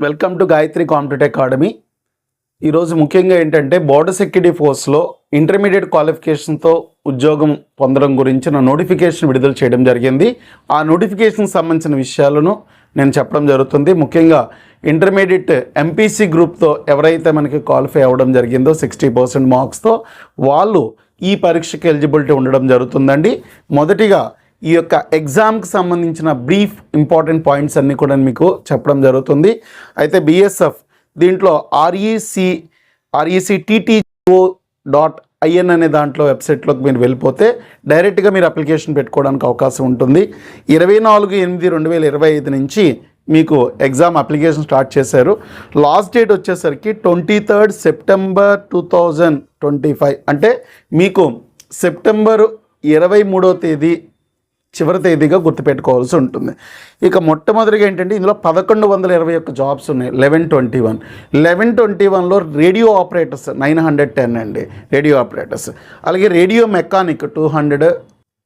Welcome to Gayatri competitive academy ఈరోజు ముఖ్యంగా ఏంటంటే బోర్డర్ సెక్యూరిటీ ఫోర్స్లో ఇంటర్మీడియట్ క్వాలిఫికేషన్తో ఉద్యోగం పొందడం గురించిన నోటిఫికేషన్ విడుదల చేయడం జరిగింది. ఆ నోటిఫికేషన్ సంబంధించిన విషయాలను నేను చెప్పడం జరుగుతుంది. ముఖ్యంగా ఇంటర్మీడియట్ ఎంపీసీ గ్రూప్తో ఎవరైతే మనకి క్వాలిఫై అవ్వడం జరిగిందో సిక్స్టీ పర్సెంట్ మార్క్స్తో వాళ్ళు ఈ పరీక్షకి ఎలిజిబిలిటీ ఉండడం జరుగుతుందండి. మొదటిగా ఈ యొక్క ఎగ్జామ్కి సంబంధించిన బ్రీఫ్ ఇంపార్టెంట్ పాయింట్స్ అన్నీ కూడా మీకు చెప్పడం జరుగుతుంది. అయితే బిఎస్ఎఫ్ దీంట్లో REC REC TTO dot IN అనే దాంట్లో వెబ్సైట్లోకి మీరు వెళ్ళిపోతే డైరెక్ట్గా మీరు అప్లికేషన్ పెట్టుకోవడానికి అవకాశం ఉంటుంది. ఇరవై నాలుగు ఎనిమిది రెండు వేల ఇరవై ఐదు నుంచి మీకు ఎగ్జామ్ అప్లికేషన్ స్టార్ట్ చేశారు. లాస్ట్ డేట్ వచ్చేసరికి twenty third September two thousand twenty five అంటే మీకు సెప్టెంబరు ఇరవై మూడో తేదీ చివరి తేదీగా గుర్తుపెట్టుకోవాల్సి ఉంటుంది. ఇక మొట్టమొదటిగా ఏంటంటే ఇందులో పదకొండు వందల ఇరవై ఒక్క జాబ్స్ ఉన్నాయి. Eleven twenty one. Eleven twenty వన్లో radio operators nine hundred ten అండి. Radio operators. అలాగే radio mechanic two hundred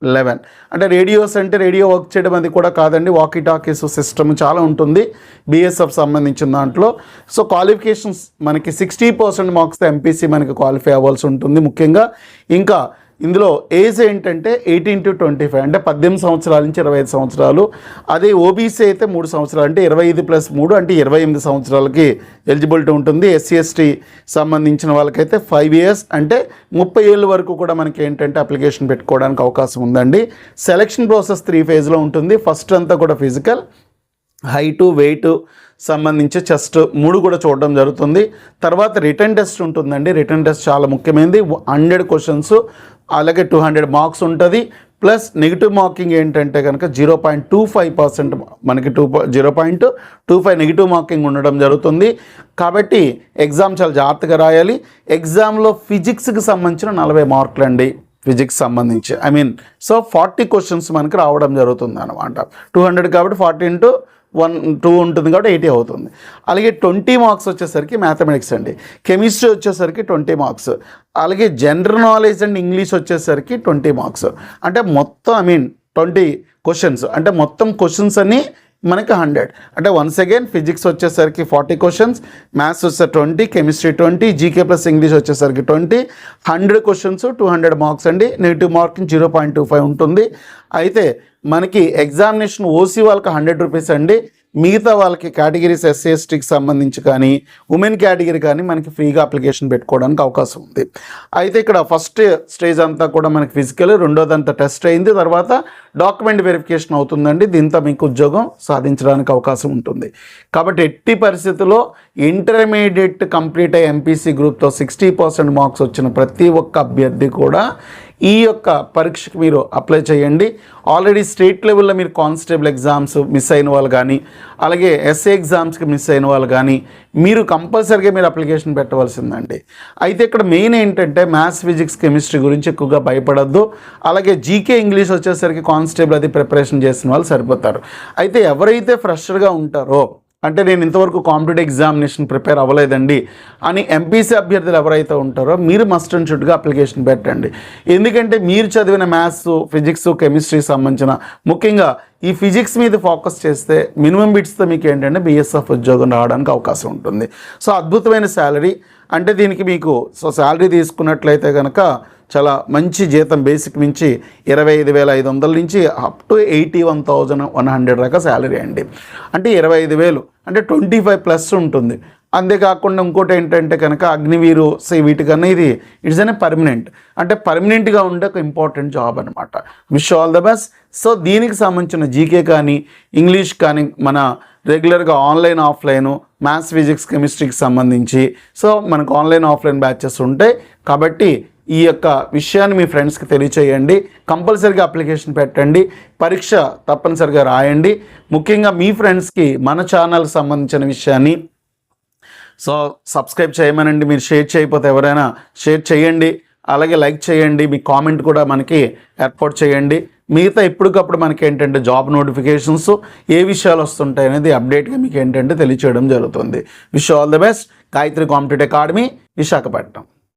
eleven. అంటే రేడియోస్ అంటే రేడియో వర్క్ చేయడం అది కూడా కాదండి. వాకీ టాకీస్ సిస్టమ్ చాలా ఉంటుంది. బిఎస్ఎఫ్ సంబంధించిన దాంట్లో. సో క్వాలిఫికేషన్స్ మనకి సిక్స్టీ పర్సెంట్ మార్క్స్ ఎంపీసీ మనకి క్వాలిఫై అవ్వాల్సి ఉంటుంది ముఖ్యంగా. ఇంకా ఇందులో ఏజ్ ఏంటంటే ఎయిటీన్ టు ట్వంటీ ఫైవ్ అంటే పద్దెనిమిది సంవత్సరాల నుంచి ఇరవై ఐదు సంవత్సరాలు. అదే ఓబీసీ అయితే మూడు సంవత్సరాలు అంటే ఇరవై ఐదు ప్లస్ మూడు అంటే ఇరవై ఎనిమిది సంవత్సరాలకి ఎలిజిబిలిటీ ఉంటుంది. ఎస్సీ ఎస్టీ సంబంధించిన వాళ్ళకైతే ఫైవ్ ఇయర్స్ అంటే ముప్పై ఏళ్ళ వరకు కూడా మనకి ఏంటంటే అప్లికేషన్ పెట్టుకోవడానికి అవకాశం ఉందండి. సెలక్షన్ ప్రాసెస్ త్రీ ఫేజ్లో ఉంటుంది. ఫస్ట్ అంతా కూడా ఫిజికల్ హైటు వెయిట్ సంబంధించి చెస్ట్ మూడు కూడా చూడడం జరుగుతుంది. తర్వాత రిటర్న్ టెస్ట్ ఉంటుందండి. రిటర్న్ టెస్ట్ చాలా ముఖ్యమైనది. హండ్రెడ్ క్వశ్చన్స్ అలాగే టూ హండ్రెడ్ మార్క్స్ ఉంటుంది. ప్లస్ నెగిటివ్ మార్కింగ్ ఏంటంటే కనుక zero point two five percent మనకి two zero point two five negative marking ఉండడం జరుగుతుంది. కాబట్టి ఎగ్జామ్ చాలా జాగ్రత్తగా రాయాలి. ఎగ్జామ్లో ఫిజిక్స్కి సంబంధించిన నలభై మార్కులు అండి ఫిజిక్స్ సంబంధించి. I mean so forty questions మనకి రావడం జరుగుతుంది అనమాట టూ హండ్రెడ్ కాబట్టి ఫార్టీ ఇంటూ వన్ టూ ఉంటుంది కాబట్టి ఎయిటీ అవుతుంది. అలాగే ట్వంటీ మార్క్స్ వచ్చేసరికి మ్యాథమెటిక్స్ అండి. కెమిస్ట్రీ వచ్చేసరికి ట్వంటీ మార్క్స్. అలాగే జనరల్ నాలెడ్జ్ అండ్ ఇంగ్లీష్ వచ్చేసరికి ట్వంటీ మార్క్స్. అంటే మొత్తం ఐ మీన్ ట్వంటీ క్వశ్చన్స్. అంటే మొత్తం క్వశ్చన్స్ అన్నీ మనకి హండ్రెడ్. అంటే వన్స్ అగైన్ ఫిజిక్స్ వచ్చేసరికి ఫార్టీ క్వశ్చన్స్ మ్యాథ్స్ వచ్చే twenty chemistry twenty GK plus English వచ్చేసరికి twenty. Hundred questions two hundred marks అండి. Negative marking zero point two five ఉంటుంది. అయితే మనకి ఎగ్జామినేషన్ ఓసీ వాళ్ళకి హండ్రెడ్ రూపీస్ అండి. మిగతా వాళ్ళకి కేటగిరీస్ ఎస్సీఎస్టీకి సంబంధించి కానీ ఉమెన్ కేటగిరీ కానీ మనకి ఫ్రీగా అప్లికేషన్ పెట్టుకోవడానికి అవకాశం ఉంది. అయితే ఇక్కడ ఫస్ట్ స్టేజ్ అంతా కూడా మనకి ఫిజికల్ రెండోదంతా టెస్ట్ అయింది. తర్వాత డాక్యుమెంట్ వెరిఫికేషన్ అవుతుందండి. దీంతో మీకు ఉద్యోగం సాధించడానికి అవకాశం ఉంటుంది. కాబట్టి ఎట్టి పరిస్థితుల్లో ఇంటర్మీడియట్ కంప్లీట్ అయ్యే ఎంపీసీ గ్రూప్తో సిక్స్టీ పర్సెంట్ మార్క్స్ వచ్చిన ప్రతి ఒక్క అభ్యర్థి కూడా ఈ యొక్క పరీక్షకు మీరు అప్లై చేయండి. ఆల్రెడీ స్టేట్ లెవెల్లో మీరు కానిస్టేబుల్ ఎగ్జామ్స్ మిస్ అయిన వాళ్ళు కానీ అలాగే ఎస్ఏ ఎగ్జామ్స్కి మిస్ అయిన వాళ్ళు కానీ మీరు కంపల్సరీగా మీరు అప్లికేషన్ పెట్టవలసిందండి. అయితే ఇక్కడ మెయిన్ ఏంటంటే మ్యాథ్స్ ఫిజిక్స్ కెమిస్ట్రీ గురించి ఎక్కువగా భయపడద్దు. అలాగే జీకే ఇంగ్లీష్ వచ్చేసరికి కానిస్టేబుల్ అది ప్రిపరేషన్ చేసిన వాళ్ళు సరిపోతారు. అయితే ఎవరైతే ఫ్రెషర్గా ఉంటారో అంటే నేను ఇంతవరకు కాంపిటేటివ్ ఎగ్జామినేషన్ ప్రిపేర్ అవ్వలేదండి అని ఎంపీసీ అభ్యర్థులు ఎవరైతే ఉంటారో మీరు మస్ట్ అండ్ షుడ్గా అప్లికేషన్ పెట్టండి. ఎందుకంటే మీరు చదివిన మ్యాథ్స్ ఫిజిక్స్ కెమిస్ట్రీ సంబంధించిన ముఖ్యంగా ఈ ఫిజిక్స్ మీద ఫోకస్ చేస్తే మినిమం బిట్స్తో మీకు ఏంటంటే బిఎస్ఎఫ్ ఉద్యోగం రావడానికి అవకాశం ఉంటుంది. సో అద్భుతమైన శాలరీ అంటే దీనికి మీకు సో శాలరీ తీసుకున్నట్లయితే కనుక చాలా మంచి జీతం బేసిక్ నుంచి ఇరవై ఐదు వేల ఐదు వందల నుంచి up to eighty one thousand one hundred దాకా శాలరీ అండి. అంటే ఇరవై ఐదు వేలు అంటే ట్వంటీ ఫైవ్ ప్లస్ ఉంటుంది. అంతేకాకుండా ఇంకోటి ఏంటంటే కనుక అగ్నివీరు సే వీటికన్నా ఇది ఇట్స్ అనే పర్మనెంట్ అంటే పర్మనెంట్గా ఉండే ఒక ఇంపార్టెంట్ జాబ్ అనమాట wish all the best so దీనికి సంబంధించిన జీకే కానీ ఇంగ్లీష్ కానీ మన రెగ్యులర్గా ఆన్లైన్ ఆఫ్లైన్ మ్యాథ్స్ ఫిజిక్స్ కెమిస్ట్రీకి సంబంధించి సో మనకు ఆన్లైన్ ఆఫ్లైన్ బ్యాచెస్ ఉంటాయి. కాబట్టి ఈ యొక్క విషయాన్ని మీ ఫ్రెండ్స్కి తెలియచేయండి. కంపల్సరీగా అప్లికేషన్ పెట్టండి. పరీక్ష తప్పనిసరిగా రాయండి. ముఖ్యంగా మీ ఫ్రెండ్స్కి మన ఛానల్కి సంబంధించిన విషయాన్ని సో సబ్స్క్రైబ్ చేయమనండి మీరు షేర్ చేయకపోతే ఎవరైనా షేర్ చేయండి అలాగే లైక్ చేయండి మీ కామెంట్ కూడా మనకి ఏర్పాటు చేయండి. మిగతా ఎప్పటికప్పుడు మనకి ఏంటంటే జాబ్ నోటిఫికేషన్స్ ఏ విషయాలు వస్తుంటాయి అనేది అప్డేట్గా మీకు ఏంటంటే తెలియచేయడం జరుగుతుంది. Wish all the best. Gayatri competitive academy Visakhapatnam.